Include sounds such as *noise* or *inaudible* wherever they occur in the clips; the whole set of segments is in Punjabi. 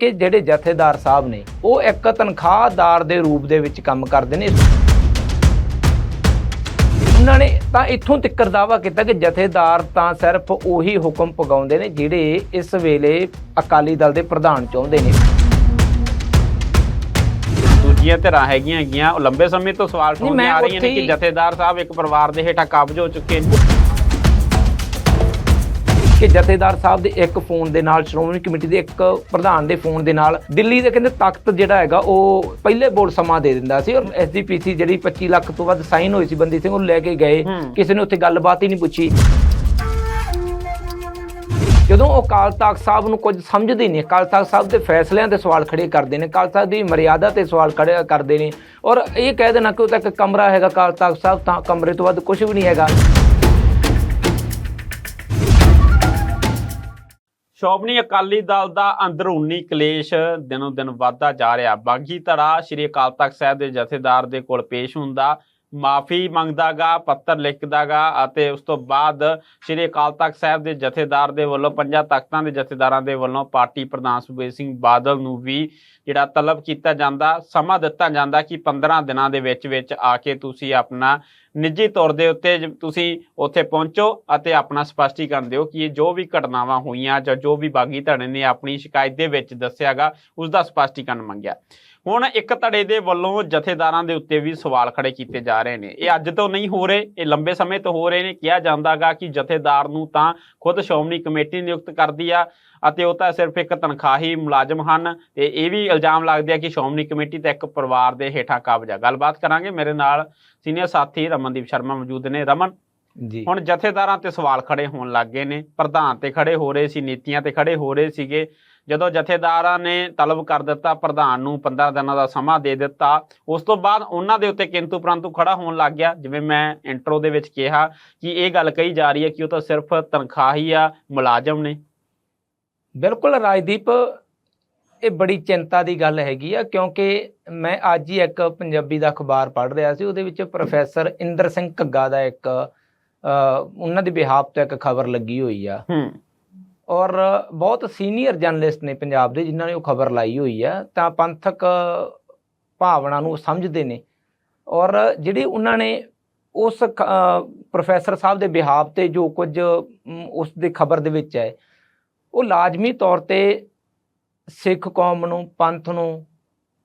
ਕਿ ਜਿਹੜੇ ਜਥੇਦਾਰ ਸਾਹਿਬ ਨੇ ਉਹ ਇੱਕ ਤਨਖਾਹਦਾਰ ਦੇ ਰੂਪ ਦੇ ਵਿੱਚ ਕੰਮ ਕਰਦੇ ਨੇ। ਉਹਨਾਂ ਨੇ ਤਾਂ ਇੱਥੋਂ ਤੱਕ ਦਾਵਾ ਕੀਤਾ ਕਿ ਜਥੇਦਾਰ ਤਾਂ ਸਿਰਫ ਉਹੀ ਹੁਕਮ ਪਗਾਉਂਦੇ ਨੇ ਜਿਹੜੇ ਇਸ ਵੇਲੇ ਅਕਾਲੀ ਦਲ ਦੇ ਪ੍ਰਧਾਨ ਚਾਹੁੰਦੇ ਨੇ। ਦੂਜੀਆਂ ਧਿਰਾਂ ਹੈਗੀਆਂ ਹੈਗੀਆਂ ਉਹ ਲੰਬੇ ਸਮੇਂ ਤੋਂ ਸਵਾਲ ਮੈਂ ਆ ਰਹੀਆਂ ਨੇ ਕਿ ਜਥੇਦਾਰ ਸਾਹਿਬ ਇੱਕ ਪਰਿਵਾਰ ਦੇ ਹੇਠਾਂ ਕਾਬਜ ਹੋ ਚੁੱਕੇ ਨੇ। ਕਿ ਜਥੇਦਾਰ ਸਾਹਿਬ ਦੇ ਇੱਕ ਫੋਨ ਦੇ ਨਾਲ ਸ਼੍ਰੋਮਣੀ ਕਮੇਟੀ ਦੇ ਇੱਕ ਪ੍ਰਧਾਨ ਦੇ ਫੋਨ ਦੇ ਨਾਲ ਦਿੱਲੀ ਦੇ ਕਹਿੰਦੇ ਤਖਤ ਜਿਹੜਾ ਹੈਗਾ ਉਹ ਪਹਿਲੇ ਬੋਲ ਸਮਾਂ ਦੇ ਦਿੰਦਾ ਸੀ ਔਰ ਐਸਜੀਪੀਸੀ ਜਿਹੜੀ 25 ਲੱਖ ਤੋਂ ਵੱਧ ਸਾਈਨ ਹੋਈ ਸੀ ਬੰਦੀ ਸਿੰਘ ਉਹ ਲੈ ਕੇ ਗਏ। ਕਿਸੇ ਨੇ ਉੱਥੇ ਗੱਲਬਾਤ ਹੀ ਨਹੀਂ ਪੁੱਛੀ। ਜਦੋਂ ਉਹ ਅਕਾਲ ਤਖਤ ਸਾਹਿਬ ਨੂੰ ਕੁਝ ਸਮਝਦੇ ਨਹੀਂ ਅਕਾਲ ਤਖਤ ਸਾਹਿਬ ਦੇ ਫੈਸਲਿਆਂ ਤੇ ਸਵਾਲ ਖੜੇ ਕਰਦੇ ਨੇ ਅਕਾਲ ਤਖਤ ਦੀ ਮਰਿਆਦਾ ਤੇ ਸਵਾਲ ਖੜੇ ਕਰਦੇ ਨੇ ਔਰ ਇਹ ਕਹਿ ਦੇਣਾ ਕਿ ਉਹ ਤਾਂ ਇੱਕ ਕਮਰਾ ਹੈਗਾ ਅਕਾਲ ਤਖਤ ਸਾਹਿਬ ਤਾਂ ਕਮਰੇ ਤੋਂ ਵੱਧ ਕੁਝ ਵੀ ਨਹੀਂ ਹੈਗਾ। ਸ਼ੋਭਨੀ ਅਕਾਲੀ ਦਲ ਦਾ ਅੰਦਰੂਨੀ ਕਲੇਸ਼ ਦਿਨੋਂ ਦਿਨ ਵੱਧਦਾ ਜਾ ਰਿਹਾ। ਬਾਗੀ ਧੜਾ ਸ਼੍ਰੀ ਅਕਾਲ ਤਖਤ ਸਾਹਿਬ ਦੇ ਜਥੇਦਾਰ ਦੇ ਕੋਲ ਪੇਸ਼ ਹੁੰਦਾ। ਮਾਫੀ ਮੰਗਦਾਗਾ, ਪੱਤਰ ਲਿਖਦਾਗਾ ਅਤੇ ਉਸ ਤੋਂ ਬਾਅਦ ਸ਼੍ਰੀ ਅਕਾਲ ਤਖਤ ਸਾਹਿਬ ਦੇ ਜਥੇਦਾਰ ਦੇ ਵੱਲੋਂ, ਪੰਜਾਂ ਤਖਤਾਂ ਦੇ ਜਥੇਦਾਰਾਂ ਦੇ ਵੱਲੋਂ ਪਾਰਟੀ ਪ੍ਰਧਾਨ ਸੁਖਬੀਰ ਸਿੰਘ ਬਾਦਲ ਨੂੰ ਵੀ ਜਿਹੜਾ ਤਲਬ ਕੀਤਾ ਜਾਂਦਾ, ਸਮਾਂ ਦਿੱਤਾ ਜਾਂਦਾ ਕਿ 15 ਦਿਨਾਂ ਦੇ ਵਿੱਚ ਵਿੱਚ ਆ ਕੇ ਤੁਸੀਂ ਆਪਣਾ ਨਿੱਜੀ ਤੌਰ ਦੇ ਉੱਤੇ ਤੁਸੀਂ ਉੱਥੇ ਪਹੁੰਚੋ ਅਤੇ ਆਪਣਾ ਸਪਸ਼ਟੀਕਰਨ ਦਿਓ ਕਿ ਇਹ ਜੋ ਵੀ ਘਟਨਾਵਾਂ ਹੋਈਆਂ ਜਾਂ ਜੋ ਵੀ ਬਾਗੀ ਧੜੇ ਨੇ ਆਪਣੀ ਸ਼ਿਕਾਇਤ ਦੇ ਵਿੱਚ ਦੱਸਿਆਗਾ ਉਸ ਦਾ ਸਪਸ਼ਟੀਕਰਨ ਮੰਗਿਆ। ਹੁਣ ਇੱਕ ਧੜੇ ਦੇ ਵੱਲੋਂ ਜਥੇਦਾਰਾਂ ਦੇ ਉੱਤੇ ਵੀ ਸਵਾਲ ਖੜੇ ਕੀਤੇ ਜਾ ਰਹੇ ਨੇ। ਇਹ ਅੱਜ ਤੋਂ ਨਹੀਂ ਹੋ ਰਹੇ ਇਹ ਲੰਬੇ ਸਮੇਂ ਤੋਂ ਹੋ ਰਹੇ ਨੇ। ਕਿਹਾ ਜਾਂਦਾਗਾ ਕਿ ਜਥੇਦਾਰ ਨੂੰ ਤਾਂ ਖੁਦ ਸ਼੍ਰੋਮਣੀ ਕਮੇਟੀ ਨਿਯੁਕਤ ਕਰਦੀ ਆ ਅਤੇ ਉਹ ਤਾਂ ਸਿਰਫ ਇੱਕ ਤਨਖਾਹੀ ਮੁਲਾਜ਼ਮ ਹਨ ਤੇ ਇਹ ਵੀ ਇਲਜ਼ਾਮ ਲੱਗਦੇ ਆ ਕਿ ਸ਼੍ਰੋਮਣੀ ਕਮੇਟੀ ਤਾਂ ਇੱਕ ਪਰਿਵਾਰ ਦੇ ਹੇਠਾਂ ਕਾਬਜ ਆ। ਗੱਲਬਾਤ ਕਰਾਂਗੇ। ਮੇਰੇ ਨਾਲ ਸੀਨੀਅਰ ਸਾਥੀ ਰਮਨਦੀਪ ਸ਼ਰਮਾ ਮੌਜੂਦ ਨੇ। ਰਮਨ ਜੀ। ਹੁਣ ਜਥੇਦਾਰਾਂ ਤੇ ਸਵਾਲ ਖੜੇ ਹੋਣ ਲੱਗ ਗਏ ਨੇ। ਪ੍ਰਧਾਨ ਤੇ ਖੜੇ ਹੋ ਰਹੇ ਸੀ ਨੀਤੀਆਂ ਤੇ ਖੜੇ ਹੋ ਰਹੇ ਸੀਗੇ। ਜਦੋਂ ਜਥੇਦਾਰਾਂ ਨੇ ਤਲਬ ਕਰ ਦਿੱਤਾ ਪ੍ਰਧਾਨ ਨੂੰ 15 ਦਿਨਾਂ ਦਾ ਸਮਾਂ ਦੇ ਦਿੱਤਾ ਉਸ ਤੋਂ ਬਾਅਦ ਉਹਨਾਂ ਦੇ ਉੱਤੇ ਕਿੰਤੂ ਪ੍ਰੰਤੂ ਖੜਾ ਹੋਣ ਲੱਗ ਗਿਆ। ਜਿਵੇਂ ਮੈਂ ਇੰਟਰੋ ਦੇ ਵਿੱਚ ਕਿਹਾ ਕਿ ਇਹ ਗੱਲ ਕਹੀ ਜਾ ਰਹੀ ਹੈ ਕਿ ਉਹ ਤਾਂ ਸਿਰਫ ਤਨਖਾਹੀ ਆ ਮੁਲਾਜ਼ਮ ਨੇ। ਬਿਲਕੁਲ ਰਾਜਦੀਪ ਇਹ ਬੜੀ ਚਿੰਤਾ ਦੀ ਗੱਲ ਹੈਗੀ ਆ ਕਿਉਂਕਿ ਮੈਂ ਅੱਜ ਹੀ ਇੱਕ ਪੰਜਾਬੀ ਦਾ ਅਖਬਾਰ ਪੜ੍ਹ ਰਿਹਾ ਸੀ ਉਹਦੇ ਵਿੱਚ ਪ੍ਰੋਫੈਸਰ ਇੰਦਰ ਸਿੰਘ ਘੱਗਾ ਦਾ ਇੱਕ ਉਹਨਾਂ ਦੀ ਬਿਹਾਫ ਤੇ ਇੱਕ ਖਬਰ ਲੱਗੀ ਹੋਈ ਆ। ਹੂੰ। ਔਰ ਬਹੁਤ ਸੀਨੀਅਰ ਜਰਨਲਿਸਟ ਨੇ ਪੰਜਾਬ ਦੇ, ਜਿਨ੍ਹਾਂ ਨੇ ਉਹ ਖਬਰ ਲਾਈ ਹੋਈ ਆ, ਤਾਂ ਪੰਥਕ ਭਾਵਨਾ ਨੂੰ ਸਮਝਦੇ ਨੇ। ਔਰ ਜਿਹੜੀ ਉਹਨਾਂ ਨੇ ਉਸ ਖ- ਪ੍ਰੋਫੈਸਰ ਸਾਹਿਬ ਦੇ ਬਿਹਾਫ ਤੇ ਜੋ ਕੁਝ ਉਸ ਦੇ ਖਬਰ ਦੇ ਵਿੱਚ ਹੈ, ਉਹ ਲਾਜ਼ਮੀ ਤੌਰ ਤੇ ਸਿੱਖ ਕੌਮ ਨੂੰ, ਪੰਥ ਨੂੰ,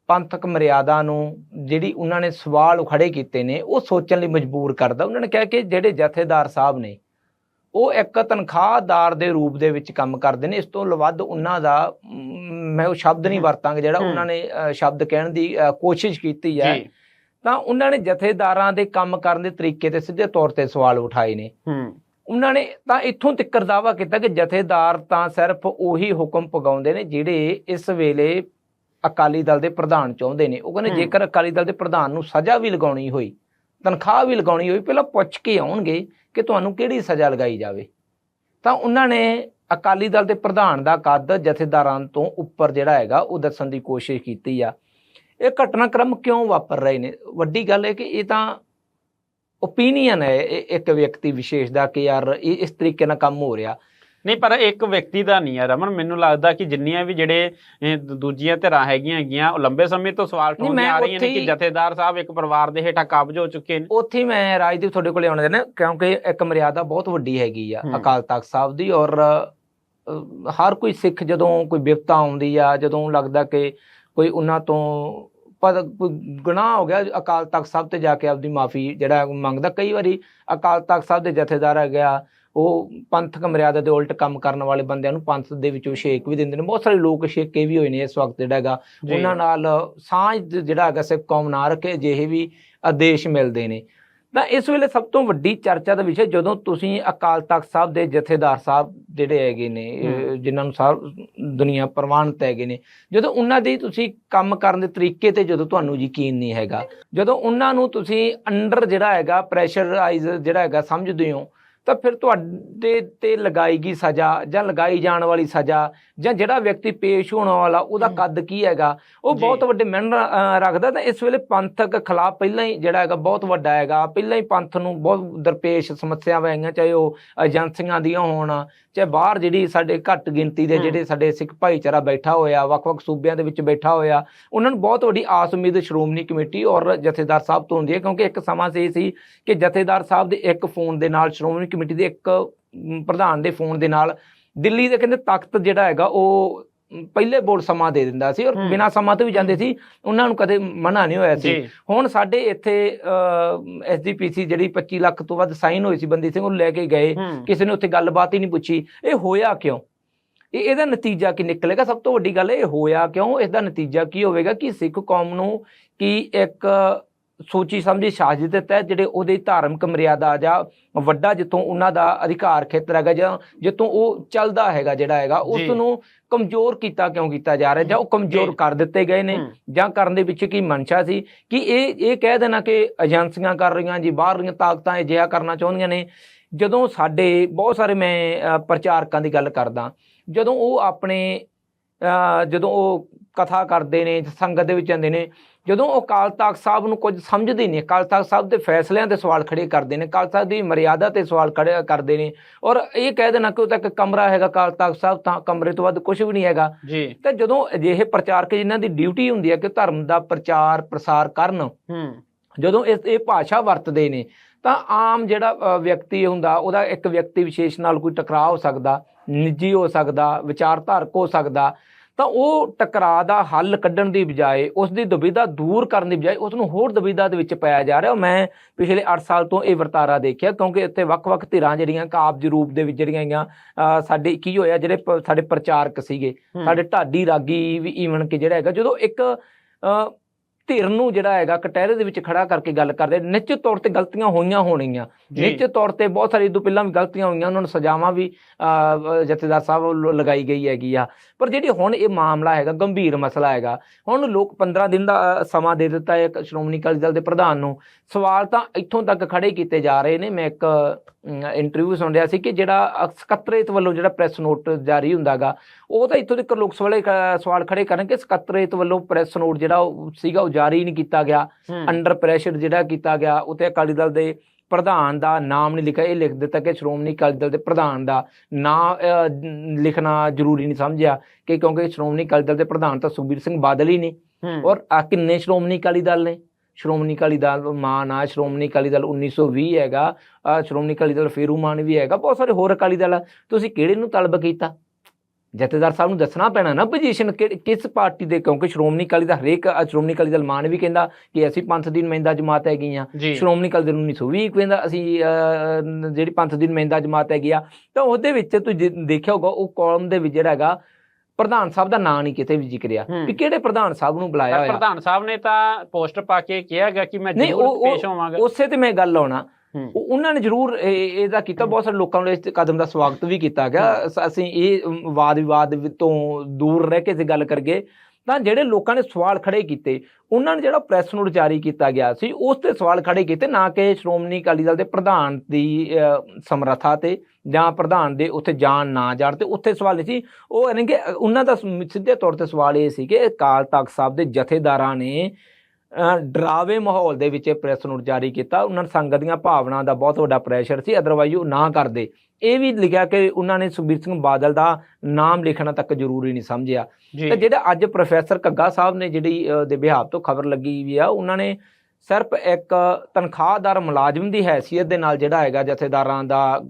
ਪੰਥਕ ਮਰਿਆਦਾ ਨੂੰ, ਜਿਹੜੀ ਉਹਨਾਂ ਨੇ ਸਵਾਲ ਖੜੇ ਕੀਤੇ ਨੇ, ਉਹ ਸੋਚਣ ਲਈ ਮਜਬੂਰ ਕਰਦਾ। ਉਹਨਾਂ ਨੇ ਕਿਹਾ ਕਿ ਜਿਹੜੇ ਜਥੇਦਾਰ ਸਾਹਿਬ ਨੇ ਉਹ ਇੱਕ ਤਨਖਾਹਦਾਰ ਦੇ ਰੂਪ ਦੇ ਵਿੱਚ ਕੰਮ ਕਰਦੇ ਨੇ ਇਸ ਤੋਂ ਵੱਧ ਉਹਨਾਂ ਦਾ ਮ, ਉਹ ਸ਼ਬਦ ਨਹੀਂ ਵਰਤਾਂਗਾ ਜਿਹੜਾ। ਉਹਨਾਂ ਨੇ ਸ਼ਬਦ ਕਹਿਣ ਦੀ ਕੋਸ਼ਿਸ਼ ਕੀਤੀ ਹੈ। ਤਾਂ ਉਹਨਾਂ ਨੇ ਜਥੇਦਾਰਾਂ ਦੇ ਕੰਮ ਕਰਨ ਦੇ ਤਰੀਕੇ ਤੇ ਸਿੱਧੇ ਤੌਰ ਤੇ ਸਵਾਲ ਉਠਾਏ ਨੇ। ਹੂੰ ਉਹਨਾਂ ਨੇ ਤਾਂ ਇੱਥੋਂ ਤੱਕ ਦਾਵਾ ਕੀਤਾ ਕਿ ਜਥੇਦਾਰ ਤਾਂ ਸਿਰਫ ਉਹੀ ਹੁਕਮ ਪਗਾਉਂਦੇ ਨੇ ਜਿਹੜੇ ਇਸ ਵੇਲੇ ਅਕਾਲੀ ਦਲ ਦੇ ਪ੍ਰਧਾਨ ਚਾਹੁੰਦੇ ਨੇ। ਉਹ ਕਹਿੰਦੇ। ਜੇਕਰ ਅਕਾਲੀ ਦਲ ਦੇ ਪ੍ਰਧਾਨ ਨੂੰ ਸਜ਼ਾ ਵੀ ਲਗਾਉਣੀ ਹੋਈ ਤਨਖਾਹ ਵੀ ਲਗਾਉਣੀ ਹੋਈ, ਪਹਿਲਾਂ ਪੁੱਛ ਕੇ ਆਉਣਗੇ ਕਿ ਤੁਹਾਨੂੰ ਕਿਹੜੀ ਸਜ਼ਾ ਲਗਾਈ ਜਾਵੇ। ਤਾਂ ਉਹਨਾਂ ਨੇ ਅਕਾਲੀ ਦਲ ਦੇ ਪ੍ਰਧਾਨ ਦਾ ਕੱਦ ਜਥੇਦਾਰਾਂ ਤੋਂ ਉੱਪਰ ਜਿਹੜਾ ਹੈਗਾ, ਉਹ ਦੱਸਣ ਦੀ ਕੋਸ਼ਿਸ਼ ਕੀਤੀ ਆ। ਇਹ ਘਟਨਾਕ੍ਰਮ ਕਿਉਂ ਵਾਪਰ ਰਹੇ ਨੇ? ਵੱਡੀ ਗੱਲ ਹੈ ਕਿ ਇਹ ਤਾਂ ਓਪੀਨੀਅਨ ਹੈ, ਇਹ ਇੱਕ ਵਿਅਕਤੀ ਵਿਸ਼ੇਸ਼ ਦਾ ਕਿ ਯਾਰ ਇਹ ਇਸ ਤਰੀਕੇ ਨਾਲ ਕੰਮ ਹੋ ਰਿਹਾ। ਨਹੀਂ ਪਰ ਇੱਕ ਵਿਅਕਤੀ ਦਾ ਨਹੀਂ ਹੈ ਰਮਨ। ਮੈਨੂੰ ਲੱਗਦਾ ਕਿ ਜਿੰਨੀਆਂ ਵੀ ਜਿਹੜੇ ਦੂਜੀਆਂ ਧਿਰਾਂ ਹੈਗੀਆਂ ਹੈਗੀਆਂ ਉਹ ਲੰਬੇ ਸਮੇਂ ਤੋਂ ਸਵਾਲ ਮੈਂ ਆ ਰਹੀਆਂ ਨੇ ਕਿ ਜਥੇਦਾਰ ਸਾਹਿਬ ਇੱਕ ਪਰਿਵਾਰ ਦੇ ਹੇਠਾਂ ਕਾਬਜ ਹੋ ਚੁੱਕੇ ਨੇ। ਉੱਥੇ ਮੈਂ ਰਾਜਦੀਪ ਤੁਹਾਡੇ ਕੋਲੇ ਆਉਣਾ ਚਾਹੁੰਦਾ ਕਿਉਂਕਿ ਇੱਕ ਮਰਿਆਦਾ ਬਹੁਤ ਵੱਡੀ ਹੈਗੀ ਆ। ਅਕਾਲ ਤਖਤ ਸਾਹਿਬ ਦੀ ਔਰ ਹਰ ਕੋਈ ਸਿੱਖ ਜਦੋਂ ਕੋਈ ਵਿਪਤਾ ਆਉਂਦੀ ਆ ਜਦੋਂ ਲੱਗਦਾ ਕਿ ਕੋਈ ਉਹਨਾਂ ਤੋਂ ਪਰ ਗੁਨਾਹ ਹੋ ਗਿਆ ਅਕਾਲ ਤਖਤ ਸਾਹਿਬ ਤੇ ਜਾ ਕੇ ਆਪਦੀ ਮਾਫੀ ਜਿਹੜਾ ਮੰਗਦਾ। ਕਈ ਵਾਰੀ ਅਕਾਲ ਤਖਤ ਸਾਹਿਬ ਦੇ ਜਥੇਦਾਰ ਆ ਗਿਆ ਉਹ ਪੰਥਕ ਮਰਿਆਦਾ ਦੇ ਉਲਟ ਕੰਮ ਕਰਨ ਵਾਲੇ ਬੰਦਿਆਂ ਨੂੰ ਪੰਥ ਦੇ ਵਿੱਚੋਂ ਛੇਕ ਵੀ ਦਿੰਦੇ ਨੇ। ਬਹੁਤ ਸਾਰੇ ਲੋਕ ਛੇਕੇ ਵੀ ਹੋਏ ਨੇ ਇਸ ਵਕਤ ਜਿਹੜਾ ਹੈਗਾ। ਉਹਨਾਂ ਨਾਲ ਸਾਂਝ ਜਿਹੜਾ ਹੈਗਾ ਸਿੱਖ ਕੌਮ ਨਾ ਰੱਖੇ ਜਿਹੇ ਵੀ ਆਦੇਸ਼ ਮਿਲਦੇ ਨੇ। ਤਾਂ ਇਸ ਵੇਲੇ ਸਭ ਤੋਂ ਵੱਡੀ ਚਰਚਾ ਦਾ ਵਿਸ਼ਾ ਜਦੋਂ ਤੁਸੀਂ ਅਕਾਲ ਤਖਤ ਸਾਹਿਬ ਦੇ ਜਥੇਦਾਰ ਸਾਹਿਬ ਜਿਹੜੇ ਹੈਗੇ ਨੇ ਜਿਨ੍ਹਾਂ ਨੂੰ ਸਾਰ ਦੁਨੀਆ ਪ੍ਰਵਾਨਿਤ ਹੈਗੇ ਨੇ ਜਦੋਂ ਉਹਨਾਂ ਦੀ ਤੁਸੀਂ ਕੰਮ ਕਰਨ ਦੇ ਤਰੀਕੇ ਤੇ ਜਦੋਂ ਤੁਹਾਨੂੰ ਯਕੀਨ ਨਹੀਂ ਹੈਗਾ ਜਦੋਂ ਉਹਨਾਂ ਨੂੰ ਤੁਸੀਂ ਅੰਡਰ ਜਿਹੜਾ ਹੈਗਾ ਪ੍ਰੈਸ਼ਰਾਈਜ਼ ਜਿਹੜਾ ਹੈਗਾ ਸਮਝਦੇ ਹੋ ਤਾਂ ਫਿਰ ਤੁਹਾਡੇ ਤੇ ਲਗਾਈ ਗਈ ਸਜ਼ਾ ਜਾਂ ਲਗਾਈ ਜਾਣ ਵਾਲੀ ਸਜ਼ਾ ਜਾਂ ਜਿਹੜਾ ਵਿਅਕਤੀ ਪੇਸ਼ ਹੋਣ ਵਾਲਾ ਉਹਦਾ। ਕੱਦ ਕੀ ਹੈਗਾ ਉਹ। ਬਹੁਤ ਵੱਡੇ ਮੈਨ ਰੱਖਦਾ ਤਾਂ ਇਸ ਵੇਲੇ ਪੰਥਕ ਖਿਲਾਫ ਪਹਿਲਾਂ ਹੀ ਜਿਹੜਾ ਹੈਗਾ ਬਹੁਤ ਵੱਡਾ ਹੈਗਾ ਪਹਿਲਾਂ ਹੀ ਪੰਥ ਨੂੰ ਬਹੁਤ ਦਰਪੇਸ਼ ਸਮੱਸਿਆਵਾਂ ਹੈਗੀਆਂ ਚਾਹੇ ਉਹ ਏਜੰਸੀਆਂ ਦੀਆਂ ਹੋਣ ਚਾਹੇ ਬਾਹਰ ਜਿਹੜੀ ਸਾਡੇ ਘੱਟ ਗਿਣਤੀ ਦੇ। ਜਿਹੜੇ ਸਾਡੇ ਸਿੱਖ ਭਾਈਚਾਰਾ ਬੈਠਾ ਹੋਇਆ ਵੱਖ-ਵੱਖ ਸੂਬਿਆਂ ਦੇ ਵਿੱਚ ਬੈਠਾ ਹੋਇਆ ਉਹਨਾਂ ਨੂੰ ਬਹੁਤ ਵੱਡੀ ਆਸ ਉਮੀਦ ਸ਼੍ਰੋਮਣੀ ਕਮੇਟੀ ਔਰ ਜਥੇਦਾਰ ਸਾਹਿਬ ਤੋਂ ਹੁੰਦੀ ਹੈ ਕਿਉਂਕਿ ਇੱਕ ਸਮਾਂ ਸੀ ਸੀ ਕਿ ਜਥੇਦਾਰ ਸਾਹਿਬ ਦੇ ਇੱਕ ਫੋਨ ਦੇ ਨਾਲ ਸ਼੍ਰੋਮਣੀ ਕਮੇਟੀ ਦੇ ਇੱਕ ਪ੍ਰਧਾਨ ਦੇ ਫੋਨ ਦੇ ਨਾਲ ਦਿੱਲੀ ਦੇ ਕਹਿੰਦੇ ਤਖਤ ਜਿਹੜਾ ਹੈਗਾ ਉਹ ਪਹਿਲੇ ਬੋਲ ਸਮਾਂ ਦੇ ਦਿੰਦਾ ਸੀ ਔਰ। ਬਿਨਾਂ ਸਮਾਂ ਤੋਂ ਵੀ ਜਾਂਦੇ ਸੀ। ਉਹਨਾਂ ਨੂੰ ਕਦੇ ਮਨਾ ਨਹੀਂ ਹੋਇਆ ਸੀ। ਹੁਣ ਸਾਡੇ ਇੱਥੇ ਐਸਜੀਪੀਸੀ ਜਿਹੜੀ 25 ਲੱਖ ਤੋਂ ਵੱਧ ਸਾਈਨ ਹੋਈ ਸੀ ਬੰਦੀ ਸਿੰਘ ਉਹ ਲੈ ਕੇ ਗਏ। ਕਿਸੇ ਨੇ ਉੱਥੇ ਗੱਲਬਾਤ ਹੀ ਨਹੀਂ ਪੁੱਛੀ। ਇਹ ਹੋਇਆ ਕਿਉਂ? ਇਹ ਇਹਦਾ ਨਤੀਜਾ ਕੀ ਨਿਕਲੇਗਾ? ਸਭ ਤੋਂ ਵੱਡੀ ਗੱਲ ਇਹ ਹੋਇਆ ਕਿਉਂ? ਇਸ ਦਾ ਨਤੀਜਾ ਕੀ ਹੋਵੇਗਾ ਕਿ ਸਿੱਖ ਕੌਮ ਨੂੰ ਕੀ ਇੱਕ ਸੋਚੀ ਸਮਝੀ ਸਾਜ਼ਿਸ਼ ਦੇ ਤਹਿਤ ਜਿਹੜੇ ਉਹਦੇ ਧਾਰਮਿਕ ਮਰਿਆਦਾ ਜਾਂ ਵੱਡਾ ਜਿੱਥੋਂ ਉਹਨਾਂ ਦਾ ਅਧਿਕਾਰ ਖੇਤਰ ਹੈਗਾ ਜਾਂ ਜਿੱਥੋਂ ਉਹ ਚੱਲਦਾ ਹੈਗਾ ਜਿਹੜਾ ਹੈਗਾ ਉਸ। ਨੂੰ ਕਮਜ਼ੋਰ ਕੀਤਾ ਕਿਉਂ ਕੀਤਾ ਜਾ ਰਿਹਾ ਜਾਂ ਉਹ ਕਮਜ਼ੋਰ। ਕਰ ਦਿੱਤੇ ਗਏ ਨੇ। ਜਾਂ ਕਰਨ ਦੇ ਪਿੱਛੇ ਕੀ ਮਨਸ਼ਾ ਸੀ ਕਿ ਇਹ ਇਹ ਕਹਿ ਦੇਣਾ ਕਿ ਏਜੰਸੀਆਂ ਕਰ ਰਹੀਆਂ ਜੀ ਬਾਹਰਲੀਆਂ ਤਾਕਤਾਂ ਅਜਿਹਾ ਕਰਨਾ ਚਾਹੁੰਦੀਆਂ ਨੇ ਜਦੋਂ ਸਾਡੇ ਬਹੁਤ ਸਾਰੇ ਮੈਂ ਪ੍ਰਚਾਰਕਾਂ ਦੀ ਗੱਲ ਕਰਦਾ ਜਦੋਂ ਉਹ ਆਪਣੇ ਜਦੋਂ ਉਹ ਕਥਾ ਕਰਦੇ ਨੇ ਸੰਗਤ ਦੇ ਵਿੱਚ ਜਾਂਦੇ ਨੇ ਜਦੋਂ ਉਹ ਅਕਾਲ ਤਖਤ ਸਾਹਿਬ ਨੂੰ ਕੁਝ ਸਮਝਦੇ ਨਹੀਂ ਅਕਾਲ ਤਖਤ ਸਾਹਿਬ ਦੇ ਫੈਸਲਿਆਂ ਤੇ ਸਵਾਲ ਖੜੇ ਕਰਦੇ ਨੇ ਅਕਾਲ ਤਖਤ ਦੀ ਮਰਿਆਦਾ ਤੇ ਸਵਾਲ ਖੜੇ ਕਰਦੇ ਨੇ ਔਰ ਇਹ ਕਹਿ ਦੇਣਾ ਕਿ ਉਹ ਤਾਂ ਇੱਕ ਕਮਰਾ ਹੈਗਾ ਅਕਾਲ ਤਖਤ ਸਾਹਿਬ ਤਾਂ ਕਮਰੇ ਤੋਂ ਵੱਧ ਕੁਝ ਵੀ ਨਹੀਂ ਹੈਗਾ। ਤੇ ਜਦੋਂ ਅਜਿਹੇ ਪ੍ਰਚਾਰਕ ਜਿਨ੍ਹਾਂ ਦੀ ਡਿਊਟੀ ਹੁੰਦੀ ਹੈ ਕਿ ਧਰਮ ਦਾ ਪ੍ਰਚਾਰ ਪ੍ਰਸਾਰ ਕਰਨ ਜਦੋਂ ਇਸ ਇਹ ਭਾਸ਼ਾ ਵਰਤਦੇ ਨੇ ਤਾਂ ਆਮ ਜਿਹੜਾ ਵਿਅਕਤੀ ਹੁੰਦਾ ਉਹਦਾ ਇੱਕ ਵਿਅਕਤੀ ਵਿਸ਼ੇਸ਼ ਨਾਲ ਕੋਈ ਟਕਰਾਅ ਹੋ ਸਕਦਾ ਨਿੱਜੀ ਹੋ ਸਕਦਾ ਵਿਚਾਰਧਾਰਕ ਹੋ ਸਕਦਾ ਤਾਂ ਉਹ ਟਕਰਾਅ ਦਾ ਹੱਲ ਕੱਢਣ ਦੀ ਬਜਾਏ ਉਸ ਦੀ ਦੁਬਿਧਾ ਦੂਰ ਕਰਨ ਦੀ ਬਜਾਏ ਉਸ ਨੂੰ ਹੋਰ ਦੁਬਿਧਾ ਦੇ ਵਿੱਚ ਪਾਇਆ ਜਾ ਰਿਹਾ ਮੈਂ ਪਿਛਲੇ 8 ਸਾਲ ਤੋਂ ਇਹ ਵਰਤਾਰਾ ਦੇਖਿਆ ਕਿਉਂਕਿ ਇੱਥੇ ਵੱਖ-ਵੱਖ ਧਿਰਾਂ ਜਿਹੜੀਆਂ ਕਾਬਜ ਰੂਪ ਦੇ ਵਿੱਚ ਜਿਹੜੀਆਂ ਹੈਗੀਆਂ ਸਾਡੇ ਕੀ ਹੋਇਆ ਜਿਹੜੇ ਸਾਡੇ ਪ੍ਰਚਾਰਕ ਸੀਗੇ। ਸਾਡੇ ਢਾਡੀ ਰਾਗੀ ਵੀ ਈਵਨ ਕਿ ਜਿਹੜਾ ਹੈਗਾ ਜਦੋਂ ਇੱਕ ਧਿਰ ਨੂੰ ਜਿਹੜਾ ਹੈਗਾ ਕਟਹਿਰੇ ਦੇ ਵਿੱਚ ਖੜਾ ਕਰਕੇ ਗੱਲ ਕਰਦੇ ਨਿਸ਼ਚਿਤ ਤੌਰ ਤੇ ਗਲਤੀਆਂ ਹੋਈਆਂ ਹੋਣਗੀਆਂ। ਨਿਸ਼ਚਿਤ ਤੌਰ ਤੇ ਬਹੁਤ ਸਾਰੀ ਇਦੋਂ ਪਹਿਲਾਂ ਵੀ ਗਲਤੀਆਂ ਹੋਈਆਂ ਉਹਨਾਂ ਨੂੰ ਸਜ਼ਾਵਾਂ ਵੀ ਜਥੇਦਾਰ ਸਾਹਿਬ ਵੱਲੋਂ ਲਗਾਈ ਗਈ ਹੈਗੀ ਆ। ਪਰ ਜਿਹੜੀ ਹੁਣ ਇਹ ਮਾਮਲਾ ਹੈਗਾ ਗੰਭੀਰ ਮਸਲਾ ਹੈਗਾ ਹੁਣ ਲੋਕ 15 ਦਿਨ ਦਾ ਸਮਾਂ ਦੇ ਦਿੱਤਾ ਹੈ ਸ਼੍ਰੋਮਣੀ ਅਕਾਲੀ ਦਲ ਦੇ ਪ੍ਰਧਾਨ ਨੂੰ। ਸਵਾਲ ਤਾਂ ਇੱਥੋਂ ਤੱਕ ਖੜੇ ਕੀਤੇ ਜਾ ਰਹੇ ਨੇ ਮੈਂ ਇੱਕ ਇੰਟਰਵਿਊ ਸੁਣ ਰਿਹਾ ਸੀ ਕਿ ਜਿਹੜਾ ਸਕੱਤਰੇਤ ਵੱਲੋਂ ਜਿਹੜਾ ਪ੍ਰੈਸ ਨੋਟ ਜਾਰੀ ਹੁੰਦਾਗਾ ਉਹ ਤਾਂ ਇੱਥੋਂ ਤੱਕ ਲੋਕ ਸਵਾਲ ਸਵਾਲ ਖੜੇ ਕਰਨ ਕਿ ਸਕੱਤਰੇਤ ਵੱਲੋਂ ਪ੍ਰੈਸ ਨੋਟ ਜਿਹੜਾ ਉਹ ਸੀਗਾ ਉਹ ਜਾਰੀ ਨਹੀਂ ਕੀਤਾ ਗਿਆ। ਅੰਡਰ ਪ੍ਰੈਸ਼ਰ ਜਿਹੜਾ ਕੀਤਾ ਗਿਆ ਉਤੇ ਅਕਾਲੀ ਦਲ ਦੇ ਪ੍ਰਧਾਨ ਦਾ ਨਾਮ ਨਹੀਂ ਲਿਖਿਆ ਇਹ ਲਿਖ ਦਿੱਤਾ ਕਿ ਸ਼੍ਰੋਮਣੀ ਅਕਾਲੀ ਦਲ ਦੇ ਪ੍ਰਧਾਨ ਦਾ ਨਾਂ ਅਹ, ਲਿਖਣਾ ਜ਼ਰੂਰੀ ਨਹੀਂ ਸਮਝਿਆ ਕਿ ਕਿਉਂਕਿ ਸ਼੍ਰੋਮਣੀ ਅਕਾਲੀ ਦਲ ਦੇ ਪ੍ਰਧਾਨ ਤਾਂ ਸੁਖਬੀਰ ਸਿੰਘ ਬਾਦਲ ਹੀ ਨੇ। ਔਰ ਆ ਕਿੰਨੇ ਸ਼੍ਰੋਮਣੀ ਅਕਾਲੀ ਦਲ ਨੇ ਸ਼੍ਰੋਮਣੀ ਅਕਾਲੀ ਦਲ ਮਾਨ ਆ ਸ਼੍ਰੋਮਣੀ ਅਕਾਲੀ ਦਲ 1920 ਹੈਗਾ ਸ਼੍ਰੋਮਣੀ ਅਕਾਲੀ ਦਲ ਫੇਰੂ ਮਾਨ ਵੀ ਹੈਗਾ ਬਹੁਤ ਸਾਰੇ ਹੋਰ ਅਕਾਲੀ ਦਲ ਤੁਸੀਂ ਕਿਹੜੇ ਨੂੰ ਤਲਬ ਕੀਤਾ? ਜਥੇਦਾਰ ਸਾਹਿਬ ਨੂੰ ਦੱਸਣਾ ਪੈਣਾ ਨਾ ਪੋਜੀਸ਼ਨ ਕਿਸ ਪਾਰਟੀ ਦੇ ਕਿਉਂਕਿ ਸ਼੍ਰੋਮਣੀ ਅਕਾਲੀ ਦਾ ਹਰੇਕ ਸ਼੍ਰੋਮਣੀ ਅਕਾਲੀ ਦਲ ਮਾਨ ਵੀ ਕਹਿੰਦਾ ਕਿ ਅਸੀਂ ਪੰਥ ਦੀ ਨੁਮਾਇੰਦਾ ਜਮਾਤ ਹੈਗੀ ਆ। ਸ਼੍ਰੋਮਣੀ ਅਕਾਲੀ ਦਲ 1920 ਕਹਿੰਦਾ ਅਸੀਂ ਜਿਹੜੀ ਪੰਥ ਦੀ ਨੁਮਾਇੰਦਾ ਜਮਾਤ ਹੈਗੀ ਆ। ਤਾਂ ਉਹਦੇ ਵਿੱਚ ਤੁਸੀਂ ਦੇਖਿਆ ਹੋਗਾ ਉਹ ਕਾਲਮ ਦੇ ਵਿੱਚ ਜਿਹੜਾ ਹੈਗਾ ਪ੍ਰਧਾਨ ਸਾਹਿਬ ਦਾ ਨਾਂ ਨਹੀਂ ਕਿਤੇ ਵੀ ਜ਼ਿਕਰਿਆ। ਵੀ ਕਿਹੜੇ ਪ੍ਰਧਾਨ ਸਾਹਿਬ ਨੂੰ ਬੁਲਾਇਆ ਹੋਇਆ? ਪ੍ਰਧਾਨ ਸਾਹਿਬ ਨੇ ਤਾਂ ਪੋਸਟ ਪਾ ਕੇ ਕਿਹਾ ਗਿਆ ਕਿ ਮੈਂ ਜ਼ਰੂਰ ਪੇਸ਼ ਹੋਵਾਂਗਾ। ਉਸੇ ਤੇ ਮੈਂ ਗੱਲ ਆਉਣਾ। ਉਹਨਾਂ ਨੇ ਜ਼ਰੂਰ ਇਹ- ਇਹਦਾ ਕੀਤਾ ਬਹੁਤ ਸਾਰੇ ਲੋਕਾਂ ਨੇ ਇਸ ਕਦਮ ਦਾ ਸਵਾਗਤ ਵੀ ਕੀਤਾ ਗਿਆ। ਅਸ- ਇਹ ਵਾਦ ਵਿਵਾਦ ਤੋਂ ਦੂਰ ਰਹਿ ਕੇ ਇਸ ਗੱਲ ਕਰਗੇ ਤਾਂ ਜਿਹੜੇ ਲੋਕਾਂ ਨੇ ਸਵਾਲ ਖੜੇ ਕੀਤੇ, ਉਹਨਾਂ ਨੇ ਜਿਹੜਾ ਪ੍ਰੈਸ ਨੋਟ ਜਾਰੀ ਕੀਤਾ ਗਿਆ ਸੀ, ਉਸ ਤੇ ਸਵਾਲ ਖੜੇ ਕੀਤੇ, ਨਾ ਕਿ ਸ਼੍ਰੋਮਣੀ ਅਕਾਲੀ ਦਲ ਦੇ ਪ੍ਰਧਾਨ ਦੀ ਸਮਰੱਥਾ ਤੇ ਜਾਂ ਪ੍ਰਧਾਨ ਦੇ ਉੱਥੇ ਜਾਣ ਨਾ ਜਾਣ ਤੇ ਉੱਥੇ ਸਵਾਲ ਨਹੀਂ ਸੀ, ਉਹ ਯਾਨੀ ਕਿ ਉਹਨਾਂ ਦਾ ਸਿੱਧੇ ਤੌਰ ਤੇ ਸਵਾਲ ਇਹ ਸੀ ਕਿ ਅਕਾਲ ਤਖਤ ਸਾਹਿਬ ਦੇ ਜਥੇਦਾਰਾਂ ਨੇ ਡਰਾਵੇ ਮਾਹੌਲ ਦੇ ਵਿੱਚ ਇਹ ਪ੍ਰੈਸ ਨੋਟ ਜਾਰੀ ਕੀਤਾ, ਉਹਨਾਂ ਸੰਗਤ ਦੀਆਂ ਭਾਵਨਾ ਦਾ ਬਹੁਤ ਵੱਡਾ ਪ੍ਰੈਸ਼ਰ ਸੀ ਅਦਰਵਾਈਜ਼ ਉਹ ਨਾ ਕਰਦੇ। ਇਹ ਵੀ ਲਿਖਿਆ ਕਿ ਉਹਨਾਂ ਨੇ ਸੁਖਬੀਰ ਸਿੰਘ ਬਾਦਲ ਦਾ ਨਾਮ ਲਿਖਣਾ ਤੱਕ ਜ਼ਰੂਰੀ ਨਹੀਂ ਸਮਝਿਆ। ਤੇ ਜਿਹੜਾ ਅੱਜ ਪ੍ਰੋਫੈਸਰ ਕੱਗਾ ਸਾਹਿਬ ਨੇ ਜਿਹੜੀ ਦੇ ਬਿਹਾਰ ਤੋਂ ਖਬਰ ਲੱਗੀ ਵੀ ਆ ਉਹਨਾਂ ਨੇ ਸਿਰਫ ਇੱਕ ਤਨਖਾਹਦਾਰ ਮੁਲਾਜ਼ਮ ਦੀ ਹੈਸੀਅਤ ਦੇ ਨਾਲ ਜਿਹੜਾ ਹੈਗਾ ਜਥੇਦਾਰਾਂ ਦਾ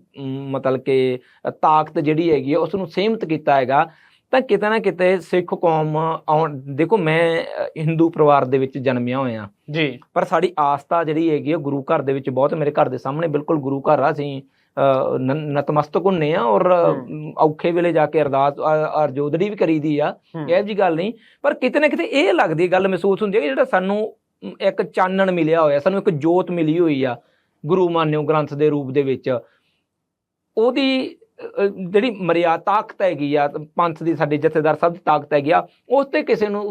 ਮਤਲਬ ਕਿ ਤਾਕਤ ਜਿਹੜੀ ਹੈਗੀ ਉਸ ਨੂੰ ਸੀਮਿਤ ਕੀਤਾ ਹੈਗਾ। ਤਾਂ ਕਿਤੇ ਨਾ ਕਿਤੇ ਸਿੱਖ ਕੌਮ ਦੇਖੋ ਮੈਂ ਹਿੰਦੂ ਪਰਿਵਾਰ ਦੇ ਵਿੱਚ ਜਨਮਿਆ ਹੋਇਆ। ਜੀ। ਪਰ ਸਾਡੀ ਆਸਥਾ ਜਿਹੜੀ ਹੈਗੀ ਆ ਗੁਰੂ ਘਰ ਦੇ ਵਿੱਚ ਬਹੁਤ ਮੇਰੇ ਘਰ ਦੇ ਸਾਹਮਣੇ ਬਿਲਕੁਲ ਗੁਰੂ ਘਰ ਆ ਨ- ਨਤਮਸਤਕ ਹੁੰਨੇ ਆ ਔਰ। ਔਖੇ ਵੇਲੇ ਜਾ ਕੇ ਅਰਦਾਸ ਅ, ਅਰਜੋਦੜੀ ਵੀ ਕਰੀਦੀ ਆ। ਇਹ ਜੀ ਗੱਲ ਨਹੀਂ ਪਰ ਕਿਤੇ ਨਾ ਕਿਤੇ ਇਹ ਲੱਗਦੀ ਗੱਲ ਮਹਿਸੂਸ ਹੁੰਦੀ ਹੈ ਕਿ ਜਿਹੜਾ ਸਾਨੂੰ ਇੱਕ ਚਾਨਣ ਮਿਲਿਆ ਹੋਇਆ ਸਾਨੂੰ ਇੱਕ ਜੋਤ ਮਿਲੀ ਹੋਈ ਆ ਗੁਰੂ ਮਾਨਿਓ ਗ੍ਰੰਥ ਦੇ ਰੂਪ ਦੇ ਵਿੱਚ ਉਹਦੀ ਜਿਹੜੀ ਮਰਿਆ ਤਾਕਤ ਹੈਗੀ ਆ ਪੰਥ ਦੀ ਸਾਡੇ ਜਥੇਦਾਰ ਸਾਹਿਬ ਦੀ ਤਾਕਤ ਹੈਗੀ ਆ ਉਸ ਤੇ ਕਿਸੇ ਨੂੰ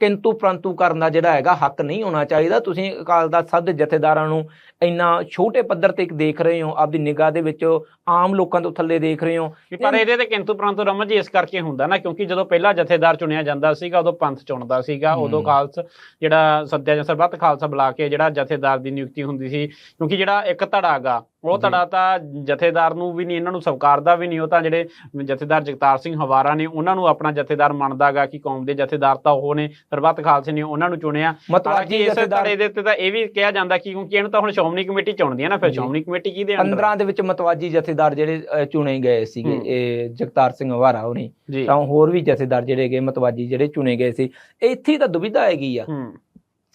ਕਿੰਤੂ ਪ੍ਰੰਤੂ ਕਰਨ ਦਾ ਜਿਹੜਾ ਹੈਗਾ ਹੱਕ ਨਹੀਂ ਹੋਣਾ ਚਾਹੀਦਾ ਤੁਸੀਂ ਅਕਾਲ ਦੇ ਜਥੇਦਾਰਾਂ ਨੂੰ ਇੰਨਾ ਛੋਟੇ ਪੱਧਰ ਤੇ ਇੱਕ ਦੇਖ ਰਹੇ ਹੋ ਆਪਦੀ ਨਿਗਾਹ ਦੇ ਵਿੱਚ ਆਮ ਲੋਕਾਂ ਤੋਂ ਥੱਲੇ ਦੇਖ ਰਹੇ ਹੋ ਪਰ ਇਹਦੇ ਤੇ ਕਿੰਤੂ ਪ੍ਰੰਤੂ ਰਮਨ ਜੀ ਇਸ ਕਰਕੇ ਹੁੰਦਾ ਨਾ ਕਿਉਂਕਿ ਜਦੋਂ ਪਹਿਲਾ ਜਥੇਦਾਰ ਚੁਣਿਆ ਜਾਂਦਾ ਸੀਗਾ ਉਦੋਂ ਪੰਥ ਚੁਣਦਾ ਸੀਗਾ ਉਦੋਂ। ਖਾਲਸ ਜਿਹੜਾ ਸੱਤਿਆ ਜਾਂ ਸਰਬੱਤ ਖਾਲਸਾ ਬੁਲਾ ਕੇ ਜਿਹੜਾ ਜਥੇਦਾਰ ਦੀ ਨਿਯੁਕਤੀ ਹੁੰਦੀ ਸੀ ਕਿਉਂਕਿ ਜਿਹੜਾ ਇੱਕ ਧੜਾ ਗਾ ਉਹ। ਧੜਾ ਤਾਂ ਜਥੇਦਾਰ ਨੂੰ ਵੀ ਨਹੀਂ ਇਹਨਾਂ ਨੂੰ ਸਵਕਾਰਦਾ ਵੀ ਨਹੀਂ ਉਹ ਤਾਂ ਜਿਹੜੇ ਜਥੇਦਾਰ ਜਗਤਾਰ ਸਿੰਘ ਹਵਾਰਾ ਨੇ ਉਹਨਾਂ ਨੂੰ ਆਪਣਾ ਜਥੇਦਾਰ ਮੰਨਦਾਗਾ ਕਿ ਕੌਮ ਦੇ ਜਥੇਦਾਰ ਤਾਂ ਉਹ ਨੇ ਸਰਬੱਤ ਖਾਲਸੇ ਨੇ ਉਹਨਾਂ ਨੂੰ ਚੁਣਿਆ ਮਤਵਾਜੀ ਇਸ ਧੜੇ ਦੇ ਉੱਤੇ ਤਾਂ ਇਹ ਵੀ ਕਿਹਾ ਜਾਂਦਾ ਕਿ ਕਿਉਂਕਿ ਇਹਨੂੰ ਤਾਂ ਹੁਣ ਸ਼੍ਰੋਮਣੀ ਕਮੇਟੀ ਚੁਣਦੀ ਹੈ ਨਾ ਫਿਰ। ਸ਼੍ਰੋਮਣੀ ਕਮੇਟੀ ਕਿਹਦੇ ਅੰਦਰ 15 ਦੇ ਵਿੱਚ ਮਤਵਾਜੀ ਜਥੇਦਾਰ ਜਿਹੜੇ ਚੁਣੇ ਗਏ ਸੀਗੇ। ਇਹ ਜਗਤਾਰ ਸਿੰਘ ਹਵਾਰਾ ਜੀ ਤਾਂ ਹੋਰ ਵੀ ਜਥੇਦਾਰ ਜਿਹੜੇ ਹੈਗੇ ਮਤਵਾਜੀ ਜਿਹੜੇ ਚੁਣੇ ਗਏ ਸੀ ਇੱਥੇ ਤਾਂ ਦੁਬਿਧਾ ਹੈਗੀ ਆ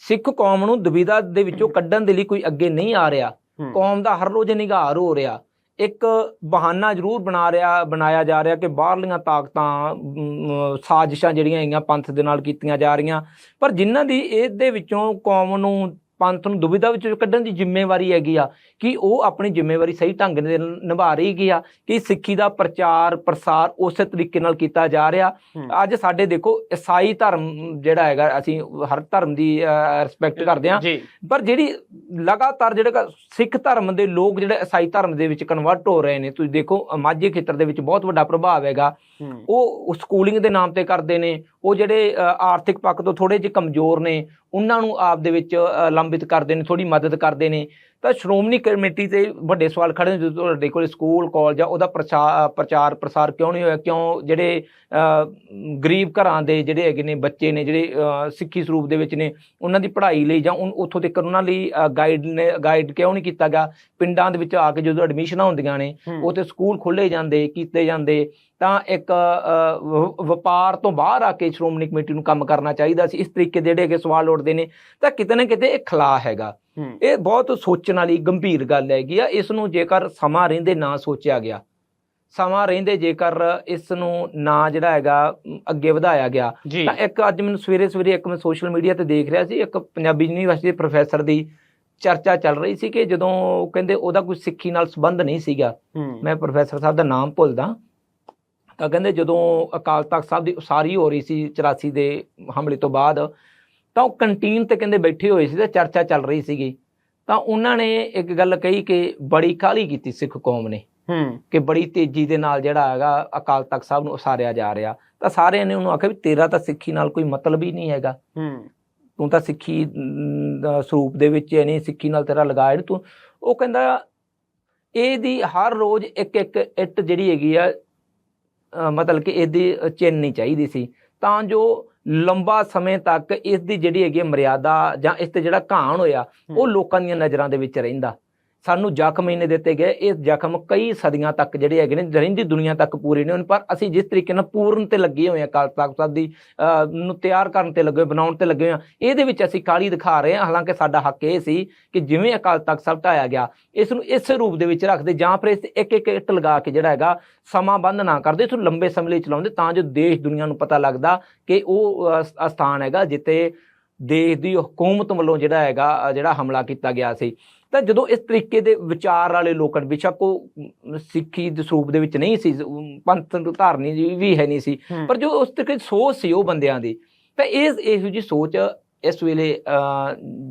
ਸਿੱਖ ਕੌਮ ਨੂੰ ਦੁਬਿਧਾ ਦੇ ਵਿੱਚੋਂ *coughs* ਕੱਢਣ ਦੇ ਲਈ ਕੋਈ ਅੱਗੇ ਨਹੀਂ ਆ ਰਿਹਾ। ਕੌਮ ਦਾ ਹਰ ਰੋਜ਼ ਨਿਗਾਰ ਹੋ ਰਿਹਾ। ਇੱਕ ਬਹਾਨਾ ਜ਼ਰੂਰ ਬਣਾ ਰਿਹਾ ਬਣਾਇਆ ਜਾ ਰਿਹਾ ਕਿ ਬਾਹਰਲੀਆਂ ਤਾਕਤਾਂ ਅਮ, ਸਾਜ਼ਿਸ਼ਾਂ ਜਿਹੜੀਆਂ ਹੈਗੀਆਂ ਪੰਥ ਦੇ ਨਾਲ ਕੀਤੀਆਂ ਜਾ ਰਹੀਆਂ। ਪਰ ਜਿਨ੍ਹਾਂ ਦੀ ਇਹਦੇ ਵਿੱਚੋਂ ਕੌਮ ਨੂੰ ਪੰਥ ਨੂੰ ਦੁਬਿਧਾ ਵਿੱਚੋਂ ਕੱਢਣ ਦੀ ਜ਼ਿੰਮੇਵਾਰੀ ਹੈਗੀ ਆ ਕਿ ਉਹ ਆਪਣੀ ਜ਼ਿੰਮੇਵਾਰੀ ਸਹੀ ਢੰਗ ਨਾਲ ਨਿਭਾ ਰਹੀ ਗਈ ਆ ਕਿ ਸਿੱਖੀ ਦਾ ਪ੍ਰਚਾਰ ਪ੍ਰਸਾਰ ਉਸੇ ਤਰੀਕੇ ਨਾਲ ਕੀਤਾ ਜਾ ਰਿਹਾ। ਅੱਜ ਸਾਡੇ ਦੇਖੋ ਈਸਾਈ ਧਰਮ ਜਿਹੜਾ ਹੈਗਾ ਅਸੀਂ ਹਰ ਧਰਮ ਦੀ ਰਿਸਪੈਕਟ ਕਰਦੇ ਹਾਂ ਜੀ। ਪਰ ਜਿਹੜੀ ਲਗਾਤਾਰ ਜਿਹੜਾ ਸਿੱਖ ਧਰਮ ਦੇ ਲੋਕ ਜਿਹੜੇ ਈਸਾਈ ਧਰਮ ਦੇ ਵਿੱਚ ਕਨਵਰਟ ਹੋ ਰਹੇ ਨੇ ਤੁਸੀਂ ਦੇਖੋ ਮਾਝੇ ਖੇਤਰ ਦੇ ਵਿੱਚ ਬਹੁਤ ਵੱਡਾ ਪ੍ਰਭਾਵ ਹੈਗਾ। ਉਹ ਸਕੂਲਿੰਗ ਦੇ ਨਾਮ ਤੇ ਕਰਦੇ ਨੇ ਉਹ ਜਿਹੜੇ ਆਰਥਿਕ ਪੱਖ ਤੋਂ ਥੋੜੇ ਜਿਹੇ ਕਮਜ਼ੋਰ ਨੇ, ਉਹਨਾਂ ਨੂੰ ਆਪ ਦੇ ਵਿੱਚ ਲੰਬਿਤ ਕਰਦੇ ਨੇ ਥੋੜੀ ਮਦਦ ਕਰਦੇ ਨੇ। ਤਾਂ ਸ਼੍ਰੋਮਣੀ ਕਮੇਟੀ ਤੇ ਵੱਡੇ ਸਵਾਲ ਖੜੇ ਨੇ ਜਦੋਂ ਤੁਹਾਡੇ ਕੋਲ ਸਕੂਲ ਕਾਲਜ ਆ ਉਹਦਾ ਪ੍ਰਚਾਰ ਪ੍ਰਸਾਰ ਕਿਉਂ ਨਹੀਂ ਹੋਇਆ? ਕਿਉਂ ਜਿਹੜੇ ਗਰੀਬ ਘਰਾਂ ਦੇ ਜਿਹੜੇ ਹੈਗੇ ਨੇ ਬੱਚੇ ਨੇ ਜਿਹੜੇ ਸਿੱਖੀ ਸਰੂਪ ਦੇ ਵਿੱਚ ਨੇ ਉਹਨਾਂ ਦੀ ਪੜ੍ਹਾਈ ਲਈ ਜਾਂ ਉੱਥੋਂ ਤੱਕ ਉਹਨਾਂ ਲਈ ਗਾਈਡ ਨੇ ਗਾਈਡ ਕਿਉਂ ਨਹੀਂ ਕੀਤਾ ਗਿਆ? ਪਿੰਡਾਂ ਦੇ ਵਿੱਚ ਆ ਕੇ ਜਦੋਂ ਐਡਮਿਸ਼ਨਾਂ ਹੁੰਦੀਆਂ ਨੇ ਹੂੰ। ਉੱਥੇ ਸਕੂਲ ਖੋਲੇ ਜਾਂਦੇ ਕੀਤੇ ਜਾਂਦੇ ਤਾਂ ਇੱਕ ਵਪਾਰ ਤੋਂ ਬਾਹਰ ਆ ਕੇ ਸ਼੍ਰੋਮਣੀ ਕਮੇਟੀ ਨੂੰ ਕੰਮ ਕਰਨਾ ਚਾਹੀਦਾ ਸੀ। ਇਸ ਤਰੀਕੇ ਦੇ ਜਿਹੜੇ ਕਿ ਸਵਾਲ ਉੱਠਦੇ ਨੇ ਤਾਂ ਕਿਤੇ ਨਾ ਕਿਤੇ ਇਹ ਖਲਾ ਹੈਗਾ। ਇਹ ਬਹੁਤ ਸੋਚਣ ਵਾਲੀ ਗੰਭੀਰ ਗੱਲ ਹੈਗੀ ਆ। ਇਸ ਨੂੰ ਜੇਕਰ ਸਮਾਂ ਰਹਿੰਦੇ ਨਾ ਸੋਚਿਆ ਗਿਆ ਸਮਾਂ ਰਹਿੰਦੇ ਜੇਕਰ ਇਸ ਨੂੰ ਨਾ ਜਿਹੜਾ ਹੈਗਾ ਅੱਗੇ ਵਧਾਇਆ ਗਿਆ ਤਾਂ ਇੱਕ ਅੱਜ ਮੈਨੂੰ ਸਵੇਰੇ ਸਵੇਰੇ ਇੱਕ ਮੈਂ ਸੋਸ਼ਲ ਮੀਡੀਆ ਤੇ ਦੇਖ ਰਿਹਾ ਸੀ ਇੱਕ ਪੰਜਾਬੀ ਯੂਨੀਵਰਸਿਟੀ ਦੇ ਪ੍ਰੋਫੈਸਰ ਦੀ ਚਰਚਾ ਚੱਲ ਰਹੀ ਸੀ ਕਿ ਜਦੋਂ ਕਹਿੰਦੇ ਉਹਦਾ ਕੋਈ ਸਿੱਖੀ ਨਾਲ ਸੰਬੰਧ ਨਹੀਂ ਸੀਗਾ। ਮੈਂ ਪ੍ਰੋਫੈਸਰ ਸਾਹਿਬ ਦਾ ਨਾਮ ਭੁੱਲਦਾ। ਤਾਂ ਕਹਿੰਦੇ ਜਦੋਂ ਅਕਾਲ ਤਖਤ ਸਾਹਿਬ ਦੀ ਉਸਾਰੀ ਹੋ ਰਹੀ ਸੀ 84 ਦੇ ਹਮਲੇ ਤੋਂ ਬਾਅਦ ਤਾਂ ਉਹ ਕੰਟੀਨ ਤੇ ਕਹਿੰਦੇ ਬੈਠੇ ਹੋਏ ਸੀ ਤੇ ਚਰਚਾ ਚੱਲ ਰਹੀ ਸੀਗੀ। ਤਾਂ ਉਹਨਾਂ ਨੇ ਇੱਕ ਗੱਲ ਕਹੀ ਕਿ ਬੜੀ ਕਾਹਲੀ ਕੀਤੀ ਸਿੱਖ ਕੌਮ ਨੇ ਹੂੰ। ਕਿ ਬੜੀ ਤੇਜ਼ੀ ਦੇ ਨਾਲ ਜਿਹੜਾ ਹੈਗਾ ਅਕਾਲ ਤਖਤ ਸਾਹਿਬ ਨੂੰ ਉਸਾਰਿਆ ਜਾ ਰਿਹਾ। ਤਾਂ ਸਾਰਿਆਂ ਨੇ ਉਹਨੂੰ ਆਖਿਆ ਵੀ ਤੇਰਾ ਤਾਂ ਸਿੱਖੀ ਨਾਲ ਕੋਈ ਮਤਲਬ ਹੀ ਨਹੀਂ ਹੈਗਾ। ਹੂੰ। ਤੂੰ ਤਾਂ ਸਿੱਖੀ ਸਰੂਪ ਦੇ ਵਿੱਚ ਨਹੀਂ ਸਿੱਖੀ ਨਾਲ ਤੇਰਾ ਲਗਾਇਆ ਤੂੰ ਉਹ ਕਹਿੰਦਾ ਇਹਦੀ ਹਰ ਰੋਜ਼ ਇੱਕ ਇੱਕ ਇੱਟ ਜਿਹੜੀ ਹੈਗੀ ਆ ਮਤਲਬ ਕਿ ਇਹਦੀ ਚਿੰਨੀ ਚਾਹੀਦੀ ਸੀ। ਤਾਂ ਜੋ ਲੰਬਾ ਸਮੇਂ ਤੱਕ ਇਸ ਦੀ ਜਿਹੜੀ ਹੈਗੀ ਮਰਿਆਦਾ ਜਾਂ ਇਸ ਤੇ ਜਿਹੜਾ ਘਾਣ ਹੋਇਆ ਉਹ ਲੋਕਾਂ ਦੀਆਂ ਨਜ਼ਰਾਂ ਦੇ ਵਿੱਚ ਰਹਿੰਦਾ। ਸਾਨੂੰ ਜ਼ਖਮ ਇਹਨੇ ਦਿੱਤੇ ਗਏ ਇਹ ਜ਼ਖਮ ਕਈ ਸਦੀਆਂ ਤੱਕ ਜਿਹੜੇ ਹੈਗੇ ਨੇ ਰਹਿੰਦੀ ਦੁਨੀਆ ਤੱਕ ਪੂਰੇ ਨਹੀਂ ਹੋਣ ਪਰ ਅਸੀਂ ਜਿਸ ਤਰੀਕੇ ਨਾਲ ਪੂਰਨ ਤੇ ਲੱਗੇ ਹੋਏ ਹਾਂ ਅਕਾਲ ਤਖਤ ਸਾਹਿਬ ਦੀ ਨੂੰ ਤਿਆਰ ਕਰਨ ਤੇ ਲੱਗੇ ਬਣਾਉਣ ਤੇ ਲੱਗੇ ਹੋਏ ਹਾਂ ਇਹਦੇ ਵਿੱਚ ਅਸੀਂ ਕਾਲੀ ਦਿਖਾ ਰਹੇ ਹਾਂ। ਹਾਲਾਂਕਿ ਸਾਡਾ ਹੱਕ ਇਹ ਸੀ ਕਿ ਜਿਵੇਂ ਅਕਾਲ ਤਖਤ ਸਾਹਿਬ ਢਾਇਆ ਗਿਆ ਇਸ ਨੂੰ ਇਸ ਰੂਪ ਦੇ ਵਿੱਚ ਰੱਖਦੇ ਜਾਂ ਫਿਰ ਇਸ ਤੇ ਇੱਕ ਇੱਕ ਇੱਟ ਲਗਾ ਕੇ ਜਿਹੜਾ ਹੈਗਾ ਸਮਾਂ ਬੰਦ ਨਾ ਕਰਦੇ ਇਸ ਨੂੰ ਲੰਬੇ ਸਮੇਂ ਲਈ ਚਲਾਉਂਦੇ ਤਾਂ ਜੋ ਦੇਸ਼ ਦੁਨੀਆ ਨੂੰ ਪਤਾ ਲੱਗਦਾ ਕਿ ਉਹ ਅ, ਅਸਥਾਨ ਹੈਗਾ ਜਿੱਥੇ ਦੇਸ਼ ਦੀ ਹਕੂਮਤ ਵੱਲੋਂ ਜਿਹੜਾ ਹੈਗਾ ਜਿਹੜਾ ਹਮਲਾ ਕੀਤਾ ਗਿਆ ਸੀ। ਤਾਂ ਜਦੋਂ ਇਸ ਤਰੀਕੇ ਦੇ ਵਿਚਾਰ ਵਾਲੇ ਲੋਕਾਂ ਬੇਸ਼ੱਕ ਉਹ ਸਿੱਖੀ ਦੇ ਸਰੂਪ ਦੇ ਵਿੱਚ ਨਹੀਂ ਸੀ ਪੰਥ ਧਾਰਨੀ ਵੀ ਹੈ ਨਹੀਂ ਸੀ। ਪਰ ਜੋ ਉਸ ਤਰੀਕੇ ਸੋਚ ਸੀ ਉਹ ਬੰਦਿਆਂ ਦੀ ਤਾਂ ਇਹ ਇਹੋ ਜੀ ਸੋਚ ਇਸ ਵੇਲੇ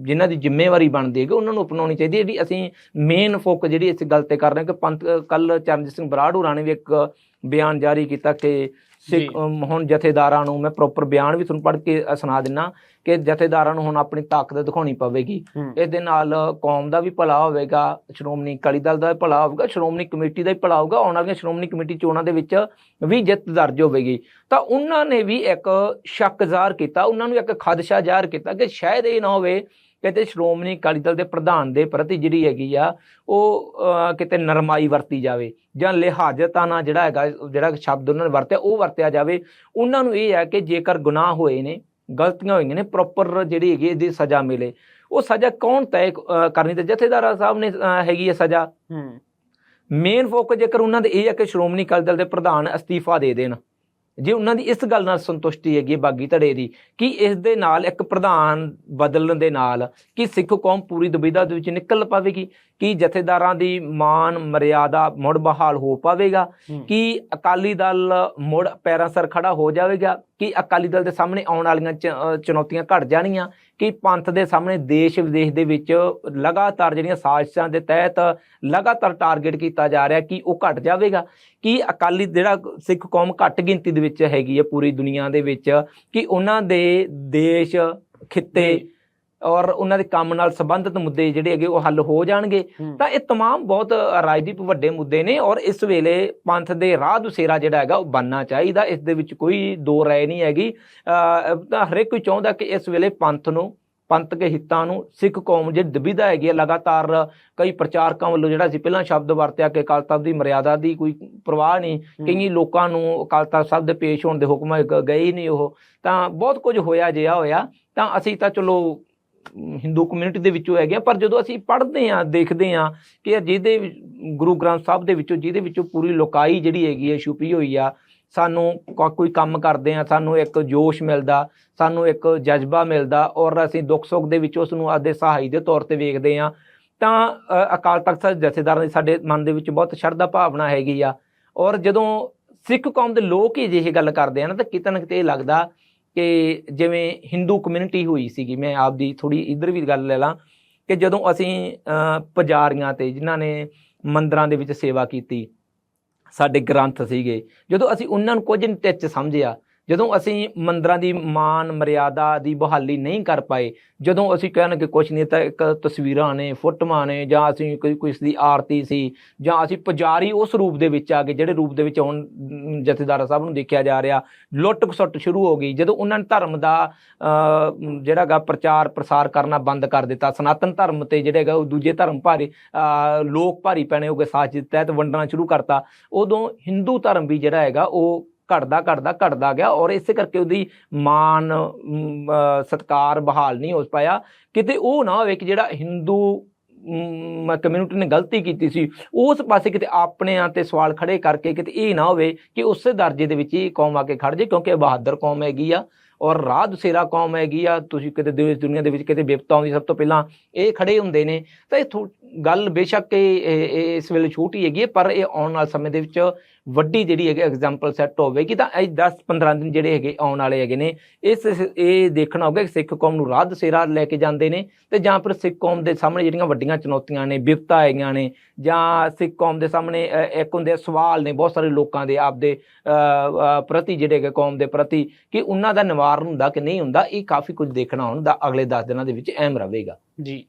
ਜਿਨ੍ਹਾਂ ਦੀ ਜ਼ਿੰਮੇਵਾਰੀ ਬਣਦੀ ਹੈ ਕਿ ਉਹਨਾਂ ਨੂੰ ਅਪਣਾਉਣੀ ਚਾਹੀਦੀ ਹੈ ਜਿਹੜੀ ਅਸੀਂ ਮੇਨ ਫੋਕ ਜਿਹੜੀ ਇਸ ਗੱਲ ਤੇ ਕਰ ਰਹੇ ਹਾਂ ਕਿ ਪੰਥ ਕੱਲ ਚਰਨਜੀਤ ਸਿੰਘ ਬਰਾੜ ਹੋਰਾਂ ਨੇ ਵੀ ਇੱਕ ਬਿਆਨ ਜਾਰੀ ਕੀਤਾ ਕਿ ਸਿੱਖ ਹੁਣ ਜਥੇਦਾਰਾਂ ਨੂੰ ਮੈਂ ਪ੍ਰੋਪਰ ਬਿਆਨ ਵੀ ਤੁਹਾਨੂੰ ਪੜ੍ਹ ਕੇ ਸੁਣਾ ਦਿੰਨਾ ਕਿ ਜਥੇਦਾਰਾਂ ਨੂੰ ਹੁਣ ਆਪਣੀ ਤਾਕਤ ਦਿਖਾਉਣੀ ਪਵੇਗੀ। ਹੂੰ। ਇਹਦੇ ਨਾਲ ਕੌਮ ਦਾ ਵੀ ਭਲਾ ਹੋਵੇਗਾ ਸ਼੍ਰੋਮਣੀ ਅਕਾਲੀ ਦਲ ਦਾ ਵੀ ਭਲਾ ਹੋਵੇਗਾ ਸ਼੍ਰੋਮਣੀ ਕਮੇਟੀ ਦਾ ਵੀ ਭਲਾ ਹੋਵੇਗਾ ਆਉਣ ਵਾਲੀਆਂ ਸ਼੍ਰੋਮਣੀ ਕਮੇਟੀ ਚੋਣਾਂ ਦੇ ਵਿੱਚ ਵੀ ਜਿੱਤ ਦਰਜ ਹੋਵੇਗੀ। ਤਾਂ ਉਹਨਾਂ ਨੇ ਵੀ ਇੱਕ ਸ਼ੱਕ ਜ਼ਾਹਰ ਕੀਤਾ ਉਹਨਾਂ ਨੂੰ ਇੱਕ ਖਦਸ਼ਾ ਜ਼ਾਹਰ ਕੀਤਾ ਕਿ ਸ਼ਾਇਦ ਇਹ ਨਾ ਹੋਵੇ ਕਿਤੇ ਸ਼੍ਰੋਮਣੀ ਅਕਾਲੀ ਦਲ ਦੇ ਪ੍ਰਧਾਨ ਦੇ ਪ੍ਰਤੀ ਜਿਹੜੀ ਹੈਗੀ ਆ ਉਹ ਕਿਤੇ ਨਰਮਾਈ ਵਰਤੀ ਜਾਵੇ ਜਾਂ ਲਿਹਾਜ਼ਤਾਨਾ ਜਿਹੜਾ ਹੈਗਾ ਜਿਹੜਾ ਸ਼ਬਦ ਉਹਨਾਂ ਨੇ ਵਰਤਿਆ ਉਹ ਵਰਤਿਆ ਜਾਵੇ। ਉਹਨਾਂ ਨੂੰ ਇਹ ਹੈ ਕਿ ਜੇਕਰ ਗੁਨਾਹ ਹੋਏ ਨੇ ਗਲਤੀਆਂ ਹੋਈਆਂ ਨੇ ਪ੍ਰੋਪਰ ਜਿਹੜੀ ਹੈਗੀ ਇਹਦੀ ਸਜ਼ਾ ਮਿਲੇ। ਉਹ ਸਜ਼ਾ ਕੌਣ ਤੈਅ ਕਰਨੀ ਤੇ ਜਥੇਦਾਰਾ ਸਾਹਿਬ ਨੇ ਹੈਗੀ ਹੈ ਸਜ਼ਾ। ਹੂੰ। ਮੇਨ ਫੋਕਸ ਜੇਕਰ ਉਹਨਾਂ ਦੇ ਇਹ ਹੈ ਕਿ ਸ਼੍ਰੋਮਣੀ ਅਕਾਲੀ ਦਲ ਦੇ ਪ੍ਰਧਾਨ ਅਸਤੀਫਾ ਦੇ ਦੇਣ। ਜੇ ਉਹਨਾਂ ਦੀ ਇਸ ਗੱਲ ਨਾਲ ਸੰਤੁਸ਼ਟੀ ਹੈਗੀ ਹੈ ਬਾਗੀ ਧੜੇ ਦੀ, ਕਿ ਇਸ ਦੇ ਨਾਲ ਇੱਕ ਪ੍ਰਧਾਨ ਬਦਲਣ ਦੇ ਨਾਲ ਕਿ ਸਿੱਖ ਕੌਮ ਪੂਰੀ ਦੁਬਿਧਾ ਦੇ ਵਿੱਚ ਨਿਕਲ ਪਾਵੇਗੀ? ਕੀ ਜਥੇਦਾਰਾਂ ਦੀ ਮਾਨ ਮਰਿਆਦਾ ਮੁੜ ਬਹਾਲ ਹੋ ਪਾਵੇਗਾ। ਕੀ ਅਕਾਲੀ ਦਲ ਮੁੜ ਪੈਰਾਂ ਸਰ ਖੜਾ ਹੋ ਜਾਵੇਗਾ ਕਿ ਅਕਾਲੀ ਦਲ ਦੇ ਸਾਹਮਣੇ ਆਉਣ ਵਾਲੀਆਂ ਚੁਣੌਤੀਆਂ ਘਟ ਜਾਣੀਆਂ ਕਿ ਪੰਥ ਦੇ ਸਾਹਮਣੇ ਦੇਸ਼ ਵਿਦੇਸ਼ ਦੇ ਵਿੱਚ ਲਗਾਤਾਰ ਜਿਹੜੀਆਂ ਸਾਜ਼ਿਸ਼ਾਂ ਦੇ ਤਹਿਤ ਲਗਾਤਾਰ ਟਾਰਗੇਟ ਕੀਤਾ ਜਾ ਰਿਹਾ ਕਿ ਉਹ ਘਟ ਜਾਵੇਗਾ ਕਿ ਅਕਾਲੀ ਜਿਹੜਾ ਸਿੱਖ ਕੌਮ ਘੱਟ ਗਿਣਤੀ ਦੇ ਵਿੱਚ ਹੈਗੀ ਹੈ ਪੂਰੀ ਦੁਨੀਆ ਦੇ ਵਿੱਚ ਕਿ ਉਹਨਾਂ ਦੇ ਦੇਸ਼ ਖਿੱਤੇ ਔਰ ਉਹਨਾਂ ਦੇ ਕੰਮ ਨਾਲ ਸੰਬੰਧਿਤ ਮੁੱਦੇ ਜਿਹੜੇ ਹੈਗੇ ਉਹ ਹੱਲ ਹੋ ਜਾਣਗੇ ਹੂੰ। ਤਾਂ ਇਹ तमाम ਬਹੁਤ ਰਾਜਦੀਪ ਵੱਡੇ ਮੁੱਦੇ ਨੇ ਔਰ ਇਸ ਵੇਲੇ ਪੰਥ ਦੇ ਰਾਹ ਦੁਸੇਰਾ ਜਿਹੜਾ ਹੈਗਾ ਉਹ ਬਣਨਾ ਚਾਹੀਦਾ ਇਸ ਦੇ ਵਿੱਚ ਕੋਈ ਦੋ ਰਾਏ ਨਹੀਂ ਹੈਗੀ ਅਹ ਤਾਂ ਹਰੇਕ ਕੋਈ ਚਾਹੁੰਦਾ ਕਿ ਇਸ ਵੇਲੇ ਪੰਥ ਨੂੰ ਪੰਥ ਕੇ ਹਿੱਤਾਂ ਨੂੰ ਸਿੱਖ ਕੌਮ ਜਿਹੜੀ ਦਬਿਦਾ ਹੈਗੀ ਹੈ ਲਗਾਤਾਰ ਕਈ ਪ੍ਰਚਾਰਕਾਂ ਵੱਲੋਂ ਜਿਹੜਾ ਸੀ ਪਹਿਲਾਂ ਸ਼ਬਦ ਵਰਤਿਆ ਕਿ ਅਕਾਲ ਤਖਤ ਦੀ ਮਰਿਆਦਾ ਦੀ ਕੋਈ ਪਰਵਾਹ ਨਹੀਂ ਕਈ ਲੋਕਾਂ ਨੂੰ ਅਕਾਲ ਤਖਤ ਸਾਹਿਬ ਦੇ ਪੇਸ਼ ਹੋਣ ਦੇ ਹੁਕਮ ਗ- ਗਏ ਹੀ ਨਹੀਂ ਉਹ ਤਾਂ ਬਹੁਤ ਕੁਝ ਹੋਇਆ ਜਿਹਾ ਹੋਇਆ ਤਾਂ ਅਸੀਂ ਤਾਂ ਚਲੋ ਅਮ, ਹਿੰਦੂ ਕਮਿਊਨਿਟੀ ਦੇ ਵਿੱਚੋਂ ਹੈਗੇ ਆ ਪਰ ਜਦੋਂ ਅਸੀਂ ਪੜ੍ਹਦੇ ਆ ਦੇਖਦੇ ਆ ਕਿ ਜਿਹਦੇ ਗੁਰੂ ਗ੍ਰੰਥ ਸਾਹਿਬ ਦੇ ਵਿੱਚੋਂ ਜਿਹਦੇ ਵਿੱਚੋਂ ਪੂਰੀ ਲੋਕਾਈ ਜਿਹੜੀ ਹੈਗੀ ਹੈ ਛੁਪੀ ਹੋਈ ਆ ਸਾਨੂੰ ਕੋਈ ਕੰਮ ਕਰਦੇ ਆ ਸਾਨੂੰ ਇੱਕ ਜੋਸ਼ ਮਿਲਦਾ ਸਾਨੂੰ ਇੱਕ ਜਜ਼ਬਾ ਮਿਲਦਾ ਔਰ ਅਸੀਂ ਦੁੱਖ ਸੁੱਖ ਦੇ ਵਿੱਚ ਉਸ ਨੂੰ ਆਪਦੇ ਸਹਾਈ ਦੇ ਤੌਰ ਤੇ ਵੇਖਦੇ ਆ ਤਾਂ ਅ, ਅਕਾਲ ਤਖਤ ਸਾਹਿਬ ਜਥੇਦਾਰਾਂ ਦੀ ਸਾਡੇ ਮਨ ਦੇ ਵਿੱਚ ਬਹੁਤ ਸ਼ਰਧਾ ਭਾਵਨਾ ਹੈਗੀ ਆ ਔਰ ਜਦੋਂ ਸਿੱਖ ਕੌਮ ਦੇ ਲੋਕ ਹੀ ਅਜਿਹੀ ਗੱਲ ਕਰਦੇ ਆ ਨਾ ਤਾਂ ਕਿਤੇ ਨਾ ਕਿਤੇ ਇਹ ਲੱਗਦਾ ਕਿ ਜਿਵੇਂ ਹਿੰਦੂ ਕਮਿਊਨਿਟੀ ਹੋਈ ਸੀਗੀ ਮੈਂ ਆਪਦੀ ਥੋੜੀ ਇਧਰ ਵੀ ਗੱਲ ਲੈ ਲਾਂ ਕਿ ਜਦੋਂ ਅਸੀਂ ਅ, ਪੁਜਾਰੀਆਂ ਤੇ ਜਿਨ੍ਹਾਂ ਨੇ ਮੰਦਰਾਂ ਦੇ ਵਿੱਚ ਸੇਵਾ ਕੀਤੀ ਸਾਡੇ ਗ੍ਰੰਥ ਸੀਗੇ ਜਦੋਂ ਅਸੀਂ ਉਹਨਾਂ ਨੂੰ ਕੁਝ ਟਿੱਚ ਸਮਝਿਆ ਜਦੋਂ ਅਸੀਂ ਮੰਦਰਾਂ ਦੀ ਮਾਨ ਮਰਿਆਦਾ ਦੀ ਬਹਾਲੀ ਨਹੀਂ ਕਰ ਪਾਏ ਜਦੋਂ ਅਸੀਂ ਕਹਿਣਗੇ ਕਿ ਕੁਝ ਨਹੀਂ ਤਾਂ ਇੱਕ ਤਸਵੀਰਾਂ ਨੇ ਫੋਟੋਆਂ ਨੇ ਜਾਂ ਅਸੀਂ ਕੋਈ ਕੋਈ ਦੀ ਆਰਤੀ ਸੀ ਜਾਂ ਅਸੀਂ ਪੁਜਾਰੀ ਉਸ ਰੂਪ ਦੇ ਵਿੱਚ ਆ ਗਏ ਜਿਹੜੇ ਰੂਪ ਦੇ ਵਿੱਚ ਹੁਣ ਜਥੇਦਾਰ ਸਾਹਿਬ ਨੂੰ ਦੇਖਿਆ ਜਾ ਰਿਹਾ ਲੁੱਟ ਖਸੁੱਟ ਸ਼ੁਰੂ ਹੋ ਗਈ। ਜਦੋਂ ਉਹਨਾਂ ਨੇ ਧਰਮ ਦਾ ਅ, ਜਿਹੜਾ ਗਾ ਪ੍ਰਚਾਰ ਪ੍ਰਸਾਰ ਕਰਨਾ ਬੰਦ ਕਰ ਦਿੱਤਾ ਸਨਾਤਨ ਧਰਮ ਤੇ ਜਿਹੜਾ ਹੈਗਾ ਉਹ ਦੂਜੇ ਧਰਮ ਭਾਰੀ ਲੋਕ ਭਾਰੀ ਪੈਣੇ ਹੋ ਗਏ ਸਾਜ ਦੇ ਤਹਿਤ ਵੰਡਣਾ ਸ਼ੁਰੂ ਕਰਤਾ ਉਦੋਂ ਹਿੰਦੂ ਧਰਮ ਵੀ ਜਿਹੜਾ ਹੈਗਾ ਉਹ ਘਟਦਾ ਘਟਦਾ ਘਟਦਾ ਗਿਆ ਔਰ ਇਸੇ ਕਰਕੇ ਉਹਦੀ ਮਾਨ ਅਮ, ਸਤਕਾਰ ਬਹਾਲ ਨਹੀਂ ਹੋ ਪਾਇਆ। ਕਿਤੇ ਉਹ ਨਾ ਹੋਵੇ ਕਿ ਜਿਹੜਾ ਹਿੰਦੂ ਕਮਿਊਨਿਟੀ ਨੇ ਗਲਤੀ ਕੀਤੀ ਸੀ ਉਸ ਪਾਸੇ ਕਿਤੇ ਆਪਣਿਆਂ ਤੇ ਸਵਾਲ ਖੜੇ ਕਰਕੇ ਕਿਤੇ ਇਹ ਨਾ ਹੋਵੇ ਕਿ ਉਸੇ ਦਰਜੇ ਦੇ ਵਿੱਚ ਹੀ ਕੌਮ ਆ ਕੇ ਖੜ ਜੇ ਕਿਉਂਕਿ ਇਹ ਬਹਾਦਰ ਕੌਮ ਹੈਗੀ ਆ ਔਰ ਰਾਹ ਦੁਸੇਰਾ ਕੌਮ ਹੈਗੀ ਆ। ਤੁਸੀਂ ਕਿਤੇ ਦੇਸ਼ ਦੁਨੀਆ ਦੇ ਵਿੱਚ ਕਿਤੇ ਵਿਪਤਾ ਆਉਂਦੀ ਸਭ ਤੋਂ ਪਹਿਲਾਂ ਇਹ ਖੜੇ ਹੁੰਦੇ ਨੇ। ਤਾਂ ਇਹ ਥੋ- ਗੱਲ ਬੇਸ਼ੱਕ ਇਹ ਇਸ ਵੇਲੇ ਛੋਟੀ ਹੈਗੀ ਹੈ, ਪਰ ਇਹ ਆਉਣ ਵਾਲੇ ਸਮੇਂ ਦੇ ਵਿੱਚ ਵੱਡੀ ਜਿਹੜੀ ਹੈਗੀ ਐਗਜ਼ਾਮਪਲ ਸੈੱਟ ਹੋਵੇਗੀ, ਤਾਂ ਇਹ 10 15 ਦਿਨ ਜਿਹੜੇ ਹੈਗੇ ਆਉਣ ਵਾਲੇ ਹੈਗੇ ਨੇ, ਇਸ, ਇਹ ਦੇਖਣਾ ਹੋਗਾ ਕਿ ਸਿੱਖ ਕੌਮ ਨੂੰ ਰਾਹ ਦਸੇਰਾ ਲੈ ਕੇ ਜਾਂਦੇ ਨੇ, ਤੇ ਜਾਂ ਫਿਰ ਸਿੱਖ ਕੌਮ ਦੇ ਸਾਹਮਣੇ ਜਿਹੜੀਆਂ ਵੱਡੀਆਂ ਚੁਣੌਤੀਆਂ ਨੇ, ਵਿਪਤਾ ਹੈਗੀਆਂ ਨੇ, ਜਾਂ ਸਿੱਖ ਕੌਮ ਦੇ ਸਾਹਮਣੇ ਇੱਕ ਹੁੰਦੇ ਆ ਸਵਾਲ ਨੇ, ਬਹੁਤ ਸਾਰੇ ਲੋਕਾਂ ਦੇ ਆਪਦੇ ਪ੍ਰਤੀ ਜਿਹੜੇ ਹੈਗੇ ਕੌਮ ਦੇ ਪ੍ਰਤੀ, ਕਿ ਉਹਨਾਂ ਦਾ ਨਿਵਾਰਨ ਹੁੰਦਾ ਕਿ ਨਹੀਂ ਹੁੰਦਾ, ਇਹ ਕਾਫੀ ਕੁਝ ਦੇਖਣਾ ਹੁਣ ਦਾ ਅਗਲੇ 10 ਦਿਨਾਂ ਦੇ ਵਿੱਚ ਅਹਿਮ ਰਹੇਗਾ। ਜੀ।